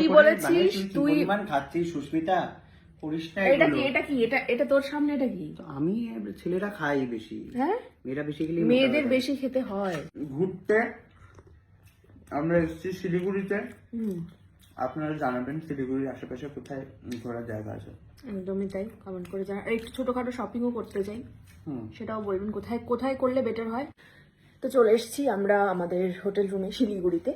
তুই বলেছিস, তুই কি পরিমাণ খাচ্ছিস সুস্মিতা? এটা কি এটা কি এটা এটা তোর সামনে এটা কি? আমি ছেলেরা খাই বেশি। হ্যাঁ? মেয়েরা বেশি মেয়েদের বেশি খেতে হয়। ঘুরতে আমরা এসেছি শিলিগুড়িতে। আপনারা জানাবেন শিলিগুড়ির আশেপাশে কোথায় ঘোরার জায়গা আছে। একদমই তাই কমেন্ট করে জানা একটু ছোটখাটো শপিংও করতে চাই। হুম। সেটাও বলবেন কোথায় কোথায় করলে বেটার হয়? তো চলে এসেছি আমরা আমাদের হোটেল রুমে শিলিগুড়িতে।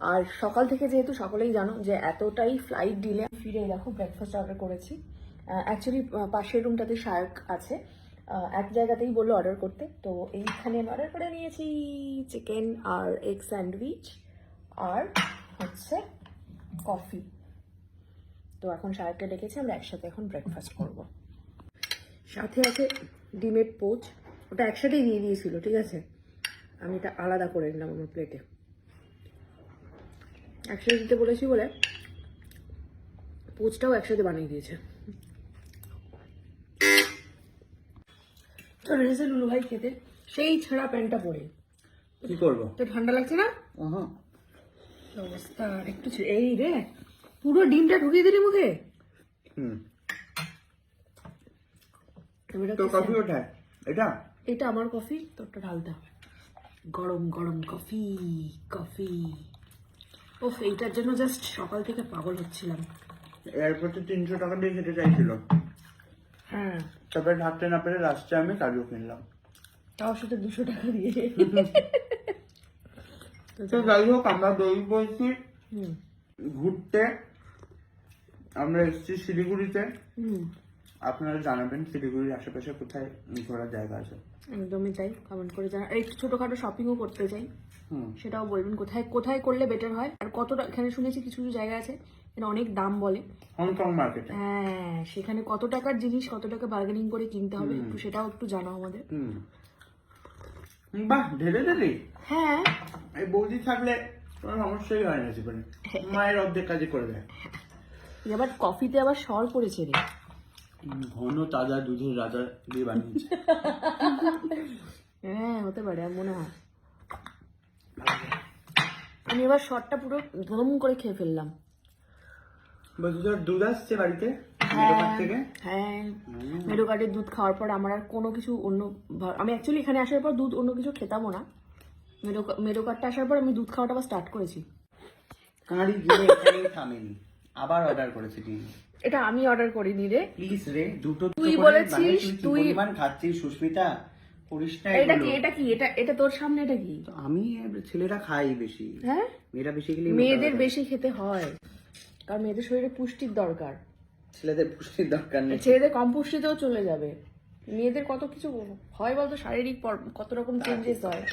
আর সকাল থেকে যেহেতু সকলেই জানো যে এতটাই ফ্লাইট ডিলে ফিরে দেখো ব্রেকফাস্ট অর্ডার করেছি। অ্যাকচুয়ালি পাশের রুমটাতে শায়ক আছে। এক জায়গাতেই বলল অর্ডার করতে। তো এইখানে আমি অর্ডার করে নিয়েছি চিকেন আর এগ স্যান্ডউইচ আর হচ্ছে কফি তো এখন শায়ককে ডেকেছি, আমরা একসাথে এখন ব্রেকফাস্ট করব। সাথে আছে ডিমের পোচ ওটা একসাথেই দিয়ে দিয়েছিল, ঠিক আছে? আমি এটা আলাদা করে নিলাম আমার প্লেটে একসাথে দিতে বলেছি বলে পোচটাও একসাথে বানিয়ে দিয়েছে। চলে এসেছে লুলু ভাই খেতে সেই ছেঁড়া প্যান্টটা পরে। কি করব? তো ঠান্ডা লাগছে না? অবস্থা? একটু এই রে পুরো ডিমটা ঢুকিয়ে দিলি মুখে? কফি এটা? এটা আমার কফি তোরটা ঢালতে হবে। গরম গরম কফি কফি ওফ এইটার জন্য জাস্ট সকাল থেকে পাগল হচ্ছিলাম। এয়ারপোর্টে তিনশো টাকা দিয়ে খেতে চাইছিল। হ্যাঁ। তারপরে ঢাকতে না পেরে লাস্টে আমি কাজু কিনলাম। তাও সাথে দুশো টাকা দিয়ে। তো যাই হোক আমরা দই বলছি ঘুরতে। আমরা এসেছি শিলিগুড়িতে। হুম। আপনারা জানাবেন শিলিগুড়ির আশেপাশে কোথায় ঘোরার জায়গা আছে। একদমই তাই কমেন্ট করে জানা একটু ছোটখাটো শপিংও করতে চাই। হুম। সেটাও বলবেন কোথায় কোথায় করলে বেটার হয়? আর কতটা এখানে শুনেছি কিছু কিছু জায়গা আছে এখানে অনেক দাম বলে। হংকং মার্কেটে হ্যাঁ সেখানে কত টাকার জিনিস কত টাকা বার্গেনিং করে কিনতে হবে একটু সেটাও একটু জানাও আমাদের। হুম। বাহ ঢেলে ঢেলে? হ্যাঁ। এই বৌদি থাকলে কোনো সমস্যাই হয় না জীবনে। মায়ের অর্ধেক কাজে করে দেয়। আবার কফিতে আবার সর পড়েছে রে। ঘন তাজা দুধের রাজা দিয়ে বানিয়েছে। হ্যাঁ হতে পারে আর মনে হয়। আমি এবার শর্টটা পুরো ধরম করে খেয়ে ফেললাম। বলছি তোর দুধ আসছে বাড়িতে হ্যাঁ হ্যাঁ। মেডো কার্ডের দুধ খাওয়ার পর আমার আর কোনো কিছু অন্য আমি অ্যাকচুয়ালি এখানে আসার পর দুধ অন্য কিছু খেতামও না। মেডো মেডো কার্ডটা আসার পর আমি দুধ খাওয়াটা আবার স্টার্ট করেছি। কাঁড়ি গিয়ে এখানেই থামেনি। আবার অর্ডার করেছি তুই এটা আমি অর্ডার করিনি রে। প্লিজ রে দুটো তুই বলেছিস, তুই পরিমাণ খাচ্ছিস সুস্মিতা? এটা কি এটা কি এটা এটা তোর সামনে এটা কি? আমি ছেলেরা খাই বেশি। হ্যাঁ? মেয়েরা বেশি গেলে মেয়েদের বেশি খেতে হয়। কারণ মেয়েদের শরীরে পুষ্টির দরকার। ছেলেদের পুষ্টির দরকার নেই। ছেলেদের কম পুষ্টিতেও চলে যাবে। মেয়েদের কত কিছু হয় বলতো? শারীরিক কত রকম চেঞ্জেস হয়।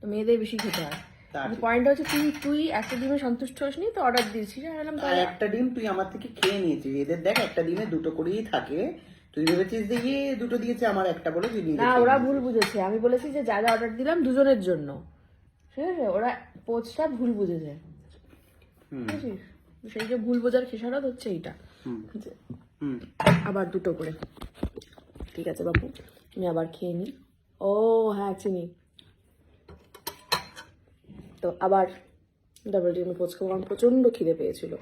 তো মেয়েদের বেশি খেতে হয়। তা ঠিক। পয়েন্ট হচ্ছে তুই তুই একটা ডিমে সন্তুষ্ট হসনি তো অর্ডার দিয়েছিস আমি বললাম আর তাহলে একটা ডিম তুই আমার থেকে খেয়ে নিয়েছিস এদের দেখ একটা ডিমে দুটো করেই থাকে। তুই ভেবেছিস যে ইয়ে দুটো দিয়েছে আমার একটা বলে তুই নিজে না খেয়ে ওরা। ভুল বুঝেছে। আমি বলেছি যে যা যা অর্ডার দিলাম দুজনের জন্য। ঠিক আছে? ওরা পোচটা ভুল বুঝেছে। হুম, বুঝেছিস? সেই যে ভুল বোঝার খেসারত হচ্ছে এইটা। হুম, যে হুম। আবার দুটো করে। ঠিক আছে বাবু আমি আবার খেয়ে নিই। ও হ্যাঁ চিনি। তো আবার ডাবল ডিম ফুচকা আমার প্রচণ্ড খিদে পেয়েছিল।